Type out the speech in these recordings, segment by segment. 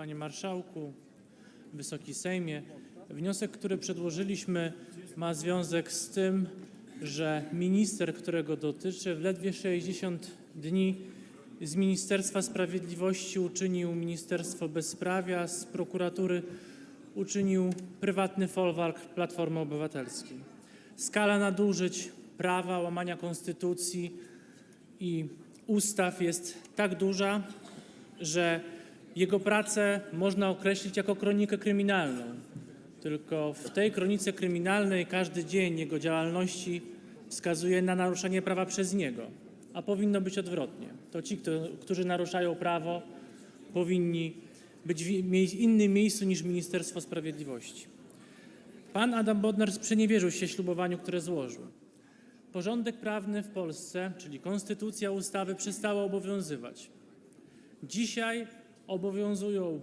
Panie Marszałku, Wysoki Sejmie, wniosek, który przedłożyliśmy, ma związek z tym, że minister, którego dotyczy, w ledwie 60 dni z Ministerstwa Sprawiedliwości uczynił Ministerstwo Bezprawia, z prokuratury uczynił prywatny folwark Platformy Obywatelskiej. Skala nadużyć prawa, łamania konstytucji i ustaw jest tak duża, że jego pracę można określić jako kronikę kryminalną. Tylko w tej kronice kryminalnej każdy dzień jego działalności wskazuje na naruszenie prawa przez niego, a powinno być odwrotnie. To ci, kto, którzy naruszają prawo, powinni być w innym miejscu niż Ministerstwo Sprawiedliwości. Pan Adam Bodnar sprzeniewierzył się ślubowaniu, które złożył. Porządek prawny w Polsce, czyli konstytucja, ustawy przestały obowiązywać. Dzisiaj obowiązują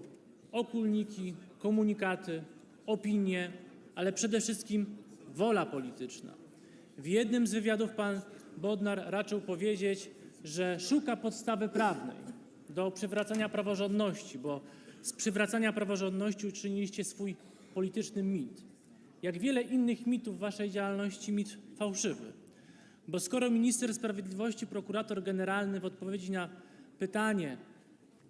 okulniki, komunikaty, opinie, ale przede wszystkim wola polityczna. W jednym z wywiadów pan Bodnar raczył powiedzieć, że szuka podstawy prawnej do przywracania praworządności, bo z przywracania praworządności uczyniliście swój polityczny mit. Jak wiele innych mitów waszej działalności, mit fałszywy. Bo skoro minister sprawiedliwości, prokurator generalny w odpowiedzi na pytanie,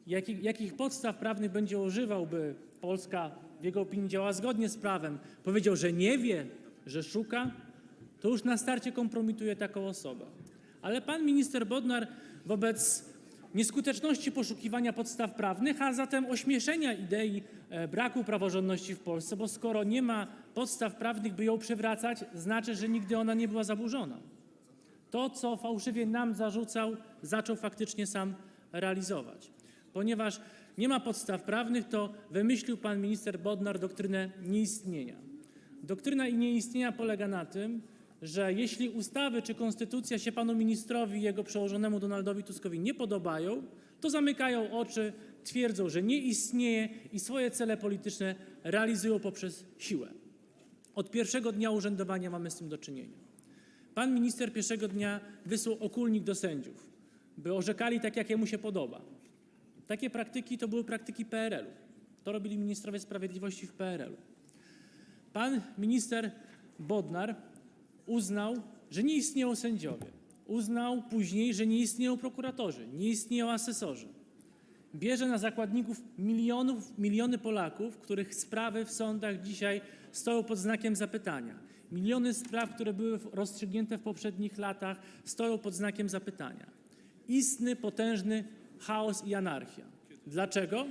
jakich, jakich podstaw prawnych będzie używał, by Polska w jego opinii działała zgodnie z prawem, powiedział, że nie wie, że szuka, to już na starcie kompromituje taką osobę. Ale pan minister Bodnar wobec nieskuteczności poszukiwania podstaw prawnych, a zatem ośmieszenia idei e, braku praworządności w Polsce, bo skoro nie ma podstaw prawnych, by ją przywracać, znaczy, że nigdy ona nie była zaburzona. To, co fałszywie nam zarzucał, zaczął faktycznie sam realizować. Ponieważ nie ma podstaw prawnych, to wymyślił pan minister Bodnar doktrynę nieistnienia. Doktryna nieistnienia polega na tym, że jeśli ustawy czy konstytucja się panu ministrowi i jego przełożonemu Donaldowi Tuskowi nie podobają, to zamykają oczy, twierdzą, że nie istnieje i swoje cele polityczne realizują poprzez siłę. Od pierwszego dnia urzędowania mamy z tym do czynienia. Pan minister pierwszego dnia wysłał okulnik do sędziów, by orzekali tak, jak jemu się podoba. Takie praktyki to były praktyki PRL-u. To robili ministrowie sprawiedliwości w PRL-u. Pan minister Bodnar uznał, że nie istnieją sędziowie. Uznał później, że nie istnieją prokuratorzy, nie istnieją asesorzy. Bierze na zakładników milionów, miliony Polaków, których sprawy w sądach dzisiaj stoją pod znakiem zapytania. Miliony spraw, które były rozstrzygnięte w poprzednich latach, stoją pod znakiem zapytania. Istny, potężny chaos i anarchia. Dlaczego?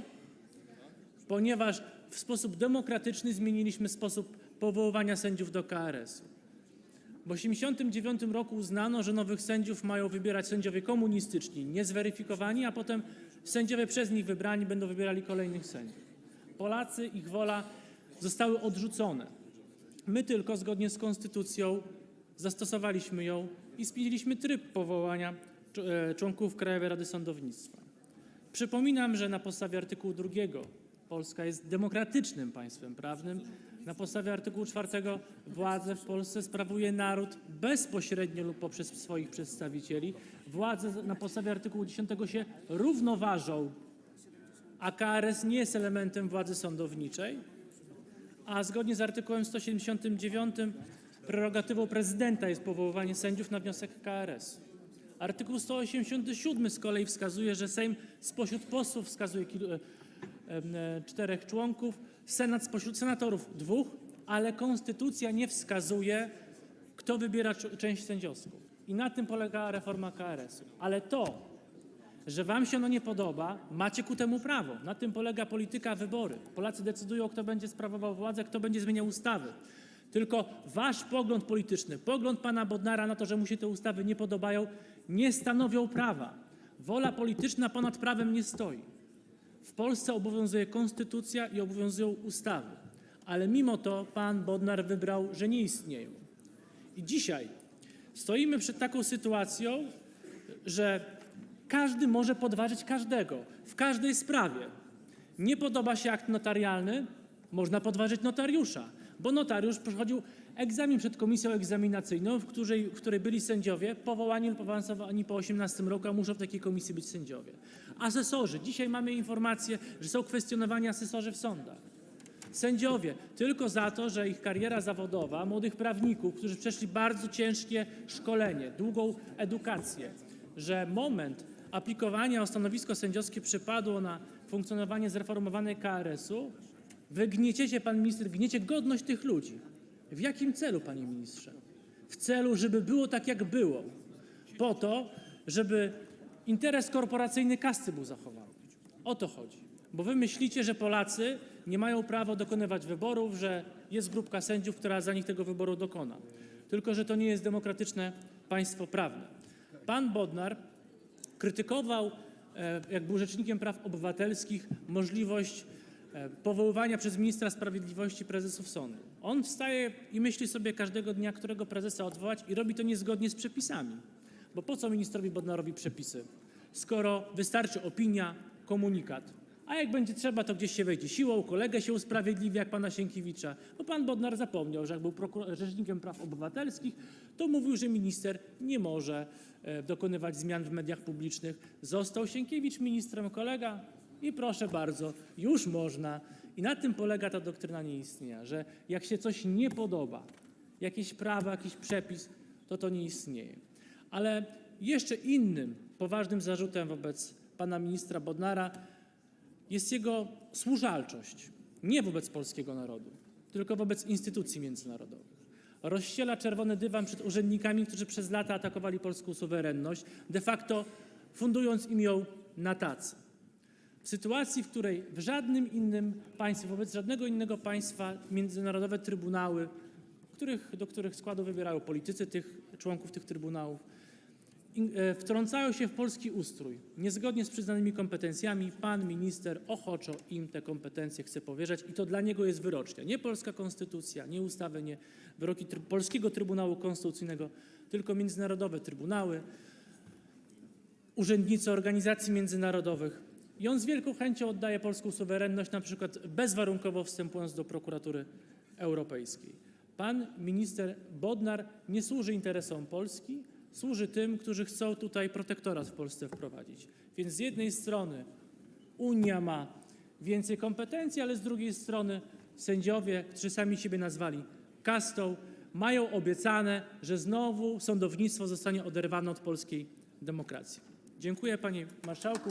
Ponieważ w sposób demokratyczny zmieniliśmy sposób powoływania sędziów do KRS-u. W 1989 roku uznano, że nowych sędziów mają wybierać sędziowie komunistyczni, niezweryfikowani, a potem sędziowie przez nich wybrani będą wybierali kolejnych sędziów. Polacy, ich wola zostały odrzucone. My tylko zgodnie z konstytucją zastosowaliśmy ją i zmieniliśmy tryb powołania członków Krajowej Rady Sądownictwa. Przypominam, że na podstawie artykułu 2 Polska jest demokratycznym państwem prawnym. Na podstawie artykułu 4 władzę w Polsce sprawuje naród bezpośrednio lub poprzez swoich przedstawicieli. Władze na podstawie artykułu 10 się równoważą, a KRS nie jest elementem władzy sądowniczej, a zgodnie z artykułem 179 prerogatywą prezydenta jest powoływanie sędziów na wniosek KRS. Artykuł 187 z kolei wskazuje, że Sejm spośród posłów wskazuje e, e, czterech członków, Senat spośród senatorów dwóch, ale konstytucja nie wskazuje, kto wybiera cz- część sędziowską. I na tym polega reforma KRS-u. Ale to, że wam się ono nie podoba, macie ku temu prawo. Na tym polega polityka wybory. Polacy decydują, kto będzie sprawował władzę, kto będzie zmieniał ustawy. Tylko wasz pogląd polityczny, pogląd pana Bodnara na to, że mu się te ustawy nie podobają, nie stanowią prawa. Wola polityczna ponad prawem nie stoi. W Polsce obowiązuje konstytucja i obowiązują ustawy. Ale mimo to pan Bodnar wybrał, że nie istnieją. I dzisiaj stoimy przed taką sytuacją, że każdy może podważyć każdego w każdej sprawie. Nie podoba się akt notarialny, można podważyć notariusza, bo notariusz przechodził egzamin przed komisją egzaminacyjną, w której, w której byli sędziowie powołani lub awansowani po 18 roku, a muszą w takiej komisji być sędziowie. Asesorzy. Dzisiaj mamy informację, że są kwestionowani asesorzy w sądach. Sędziowie tylko za to, że ich kariera zawodowa, młodych prawników, którzy przeszli bardzo ciężkie szkolenie, długą edukację, że moment aplikowania o stanowisko sędziowskie przypadło na funkcjonowanie zreformowanej KRS-u, wy gnieciecie, pan minister, gniecie godność tych ludzi. W jakim celu, panie ministrze? W celu, żeby było tak, jak było. Po to, żeby interes korporacyjny kasty był zachowany. O to chodzi. Bo wy myślicie, że Polacy nie mają prawa dokonywać wyborów, że jest grupka sędziów, która za nich tego wyboru dokona. Tylko, że to nie jest demokratyczne państwo prawne. Pan Bodnar krytykował, e, jak był rzecznikiem praw obywatelskich, możliwość powoływania przez ministra sprawiedliwości prezesów sądu. On wstaje i myśli sobie każdego dnia, którego prezesa odwołać i robi to niezgodnie z przepisami. Bo po co ministrowi Bodnarowi przepisy, skoro wystarczy opinia, komunikat. A jak będzie trzeba, to gdzieś się wejdzie siłą, kolegę się usprawiedliwi, jak pana Sienkiewicza. Bo pan Bodnar zapomniał, że jak był rzecznikiem praw obywatelskich, to mówił, że minister nie może e, dokonywać zmian w mediach publicznych. Został Sienkiewicz ministrem, kolega i proszę bardzo, już można. I na tym polega ta doktryna nieistnienia, że jak się coś nie podoba, jakieś prawo, jakiś przepis, to to nie istnieje. Ale jeszcze innym poważnym zarzutem wobec pana ministra Bodnara jest jego służalczość. Nie wobec polskiego narodu, tylko wobec instytucji międzynarodowych. Rozściela czerwony dywan przed urzędnikami, którzy przez lata atakowali polską suwerenność, de facto fundując im ją na tacy. W sytuacji, w której w żadnym innym państwie, wobec żadnego innego państwa międzynarodowe trybunały, których, do których składu wybierają politycy tych członków tych trybunałów, e, wtrącają się w polski ustrój niezgodnie z przyznanymi kompetencjami, pan minister ochoczo im te kompetencje chce powierzać i to dla niego jest wyrocznia. Nie polska konstytucja, nie ustawy, nie wyroki Polskiego Trybunału Konstytucyjnego, tylko międzynarodowe trybunały, urzędnicy organizacji międzynarodowych. I on z wielką chęcią oddaje polską suwerenność, na przykład bezwarunkowo wstępując do prokuratury europejskiej. Pan minister Bodnar nie służy interesom Polski, służy tym, którzy chcą tutaj protektorat w Polsce wprowadzić. Więc z jednej strony Unia ma więcej kompetencji, ale z drugiej strony sędziowie, którzy sami siebie nazwali kastą, mają obiecane, że znowu sądownictwo zostanie oderwane od polskiej demokracji. Dziękuję panie marszałku.